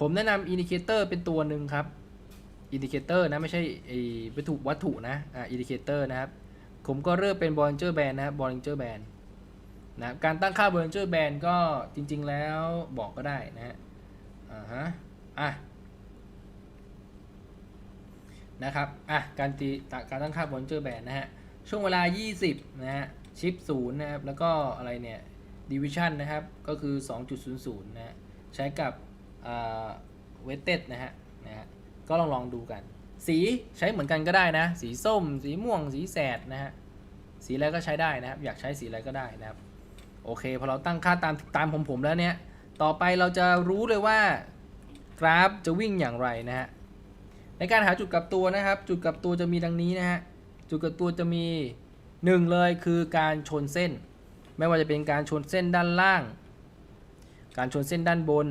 ผมแนะนำอินดิเคเตอร์เป็นตัวหนึ่งครับอินดิเคเตอร์นะไม่ใช่ไอวัตถุวัตถุนะอ่าอินดิเคเตอร์นะครับ ผมก็เริ่มเป็น Bollinger Band นะครับ Bollinger Band นะครับการตั้งค่า Bollinger Band ก็จริง ๆ แล้วบอกก็ได้นะฮะอ่าฮะอะนะครับอะการตีการตั้งค่า Bollinger Band นะฮะช่วงเวลา 20 นะฮะชิป0นะครับ แล้วก็อะไรเนี่ย division นะครับ ก็คือ 2.00 นะฮะใช้กับ เวทเต็ดนะฮะนะฮะก็ลองลองดูกัน สีใช้เหมือนกันก็ได้นะ สีส้ม สีม่วง สีแสดนะฮะสีอะไรก็ใช้ได้นะครับอยากใช้สีอะไรก็ได้นะครับโอเคพอเราตั้งค่าตามตามผมผมแล้วเนี่ยต่อไปเราจะรู้เลยว่ากราฟจะวิ่งอย่างไรนะฮะในการหาจุดกลับตัวนะครับ จุดกลับตัวจะมีดังนี้นะฮะจุดกลับตัวจะมีหนึ่งเลยคือการชนเส้น ไม่ว่าจะเป็นการชนเส้นด้านล่าง การชนเส้นด้านบน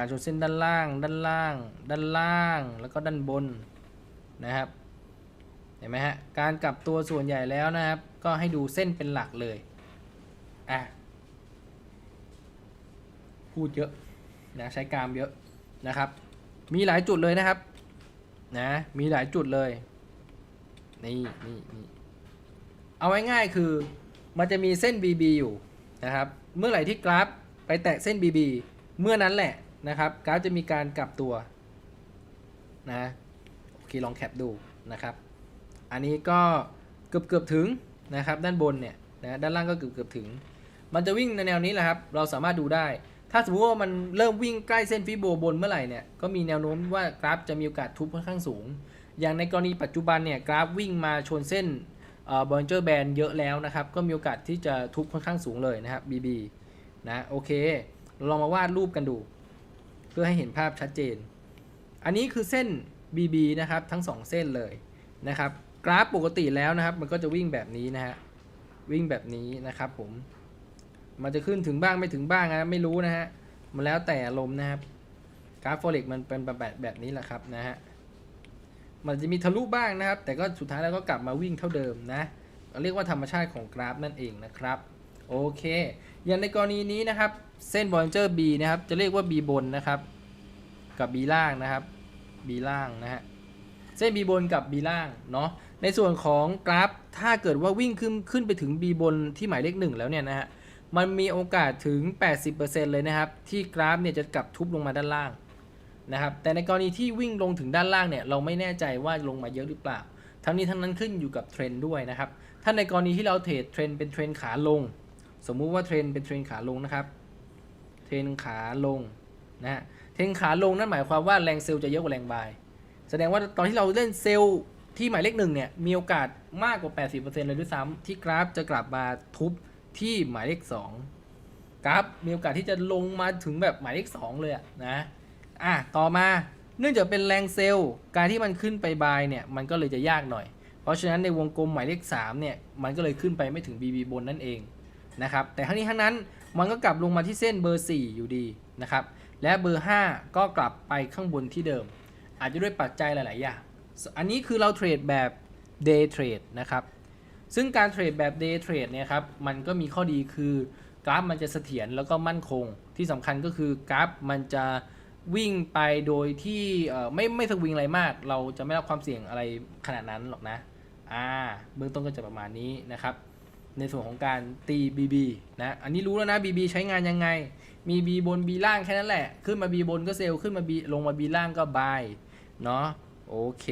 การชนเส้นด้านล่าง ด้านล่าง ด้านล่าง แล้วก็ด้านบนนะครับ เห็นไหมฮะ การกลับตัวส่วนใหญ่แล้วนะครับ ก็ให้ดูเส้นเป็นหลักเลย อะ พูดเยอะนะใช้กรามเยอะนะครับ มีหลายจุดเลยนะครับ นะ มีหลายจุดเลย นี่นี่นี่เอาไว้ง่ายคือ มันจะมีเส้น BB อยู่นะครับ เมื่อไหร่ที่กราฟไปแตะเส้น BB เมื่อนั้นแหละ นะครับกราฟจะมีการกลับตัวนะโอเคลองแคปดูนะครับ อันนี้ก็เกือบเกือบถึงนะครับ ด้านบนเนี่ยนะด้านล่างก็เกือบเกือบถึง มันจะวิ่งในแนวนี้แหละครับ เราสามารถดูได้ ถ้าสมมติว่ามันเริ่มวิ่งใกล้เส้นฟิโบบนเมื่อไหร่เนี่ยก็มีแนวโน้มว่ากราฟจะมีโอกาสทุบค่อนข้างสูง อย่างในกรณีปัจจุบันเนี่ยกราฟวิ่งมาชนเส้นบอลเจอร์แบนเยอะแล้วนะครับ ก็มีโอกาสที่จะทุบค่อนข้างสูงเลยนะครับ BB นะโอเคเราลองมาวาดรูปกันดู เพื่อให้เห็นภาพชัดเจน อันนี้คือเส้น BB นะครับทั้ง 2 เส้นเลยนะครับกราฟปกติแล้วนะครับ มันก็จะวิ่งแบบนี้นะฮะวิ่งแบบนี้นะครับผมมันจะขึ้นถึงบ้างไม่ถึงบ้างนะไม่รู้นะฮะมันแล้วแต่อารมนะครับกราฟโฟเร็กมันเป็นแบบแบบนี้แหละครับนะฮะมันจะมีทะลุบ้างนะครับ แต่ก็สุดท้ายแล้วก็กลับมาวิ่งเท่าเดิมนะเรียกว่าธรรมชาติของกราฟนั่นเองนะครับ โอเค อย่างในกรณีนี้นะครับ เส้นบอลเจอร์ B นะครับ จะเรียกว่า B บนนะครับ กับ B ล่างนะครับ B ล่างนะฮะ เส้น B บนกับ B ล่างเนาะ ในส่วนของกราฟ ถ้าเกิดว่าวิ่งขึ้นขึ้นไปถึง B บนที่หมายเลขหนึ่งแล้วเนี่ยนะฮะ มันมีโอกาสถึง 80%เลยนะครับ ที่กราฟเนี่ยจะกลับทุบลงมาด้านล่างนะครับ แต่ในกรณีที่วิ่งลงถึงด้านล่างเนี่ย เราไม่แน่ใจว่าลงมาเยอะหรือเปล่า ทั้งนี้ทั้งนั้นขึ้นอยู่กับเทรนด์ด้วยนะครับ ถ้าในกรณีที่เราเทรดเทรนด์เป็นเทรนด์ขาลง สมมุติว่าเทรนเป็นเทรนขาลงนะครับ เทรนขาลงนะฮะ เทรนขาลงนั่นหมายความว่าแรงเซลล์จะเยอะกว่าแรงบาย แสดงว่าตอนที่เราเล่นเซลล์ที่หมายเลขหนึ่งเนี่ยมีโอกาสมากกว่า 80%เลยด้วยซ้ำที่กราฟจะกลับมาทุบที่หมายเลข 2 กราฟมีโอกาสที่จะลงมาถึงแบบหมายเลข 2 เลยอะนะอะต่อมาเนื่องจากเป็นแรงเซลล์การที่มันขึ้นไปบายเนี่ยมันก็เลยจะยากหน่อย เพราะฉะนั้นในวงกลมหมายเลข3เนี่ยมันก็เลยขึ้นไปไม่ถึง BB บนนั่นเอง นะครับแต่ทั้งนี้ทั้งนั้นมันก็กลับลงมาที่เส้นเบอร์ 4 อยู่ดีนะครับและเบอร์ 5 ก็กลับไปข้างบนที่เดิม อาจจะด้วยปัจจัยหลาย ๆ อย่าง อันนี้คือเราเทรดแบบ day trade นะครับซึ่งการเทรดแบบ day trade เนี่ยครับมันก็มีข้อดีคือกราฟมันจะเสถียรแล้วก็มั่นคง ที่สำคัญก็คือกราฟมันจะวิ่งไปโดยที่ไม่ไม่สวิงอะไรมาก เราจะไม่รับความเสี่ยงอะไรขนาดนั้นหรอกนะอ่าเบื้องต้นก็จะประมาณนี้นะครับ ในส่วนของการตี BB นะ อันนี้รู้แล้วนะ BB ใช้งานยังไง มี B บน B ล่างแค่นั้นแหละ ขึ้นมา B บนก็เซลล์ขึ้นมา B ลงมา B ล่างก็บาย เนาะโอเค